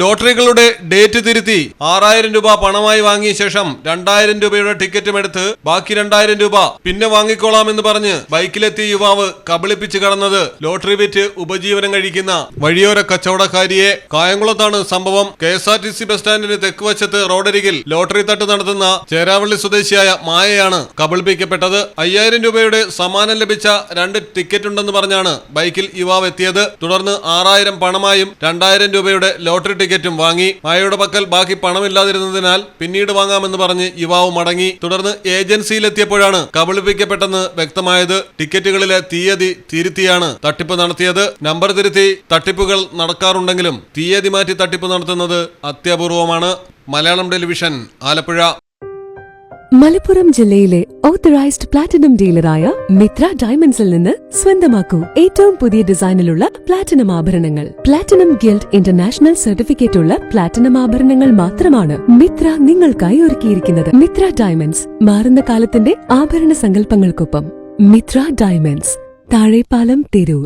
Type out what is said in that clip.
ലോട്ടറികളുടെ date തിരുത്തി ആറായിരം രൂപ പണമായി വാങ്ങിയ ശേഷം രണ്ടായിരം രൂപയുടെ ടിക്കറ്റും എടുത്ത് ബാക്കി രണ്ടായിരം രൂപ പിന്നെ വാങ്ങിക്കോളാമെന്ന് പറഞ്ഞ് ബൈക്കിലെത്തിയ യുവാവ് കബളിപ്പിച്ച് കടന്നത് ലോട്ടറി വിറ്റ് ഉപജീവനം കഴിക്കുന്ന വഴിയോര കച്ചവടക്കാരിയെ കായംകുളത്താണ് സംഭവം. K S R T C bus സ്റ്റാൻഡിന് തെക്ക് വശത്ത് റോഡരികിൽ ലോട്ടറി തട്ട് നടത്തുന്ന ചേരാവള്ളി സ്വദേശിയായ മായയാണ് കബളിപ്പിക്കപ്പെട്ടത്. അയ്യായിരം രൂപയുടെ സമ്മാനം ലഭിച്ച രണ്ട് ടിക്കറ്റ് ഉണ്ടെന്ന് പറഞ്ഞാണ് ബൈക്കിൽ യുവാവ് എത്തിയത്. തുടർന്ന് ആറായിരം പണമായും രണ്ടായിരം രൂപയുടെ ലോട്ടറി ടിക്കറ്റും വാങ്ങി. മായയുടെ പക്കൽ ബാക്കി പണമില്ലാതിരുന്നതിനാൽ പിന്നീട് വാങ്ങാമെന്ന് പറഞ്ഞ് യുവാവ് മടങ്ങി. തുടർന്ന് ഏജൻസിയിലെത്തിയപ്പോഴാണ് കബളിപ്പിക്കപ്പെട്ടെന്ന് വ്യക്തമായത്. ടിക്കറ്റുകളിലെ തീയതി തിരുത്തിയാണ് തട്ടിപ്പ് നടത്തിയത്. നമ്പർ തിരുത്തി തട്ടിപ്പുകൾ നടക്കാറുണ്ടെങ്കിലും തീയതി മാറ്റി തട്ടിപ്പ് നടത്തുന്നത് അത്യപൂർവമാണ്. മലയാളം ടെലിവിഷൻ ആലപ്പുഴ. മലപ്പുറം ജില്ലയിലെ ഓത്തറൈസ്ഡ് പ്ലാറ്റിനം ഡീലറായ മിത്ര ഡയമണ്ട്സിൽ നിന്ന് സ്വന്തമാക്കൂ ഏറ്റവും പുതിയ ഡിസൈനിലുള്ള പ്ലാറ്റിനം ആഭരണങ്ങൾ. പ്ലാറ്റിനം ഗിൽഡ് ഇന്റർനാഷണൽ സർട്ടിഫിക്കറ്റ് ഉള്ള പ്ലാറ്റിനം ആഭരണങ്ങൾ മാത്രമാണ് മിത്ര നിങ്ങൾക്കായി ഒരുക്കിയിരിക്കുന്നത്. മിത്ര ഡയമണ്ട്സ് മാറുന്ന കാലത്തിന്റെ ആഭരണ സങ്കല്പങ്ങൾക്കൊപ്പം മിത്ര ഡയമണ്ട്സ് താഴെപ്പാലം തിരൂർ.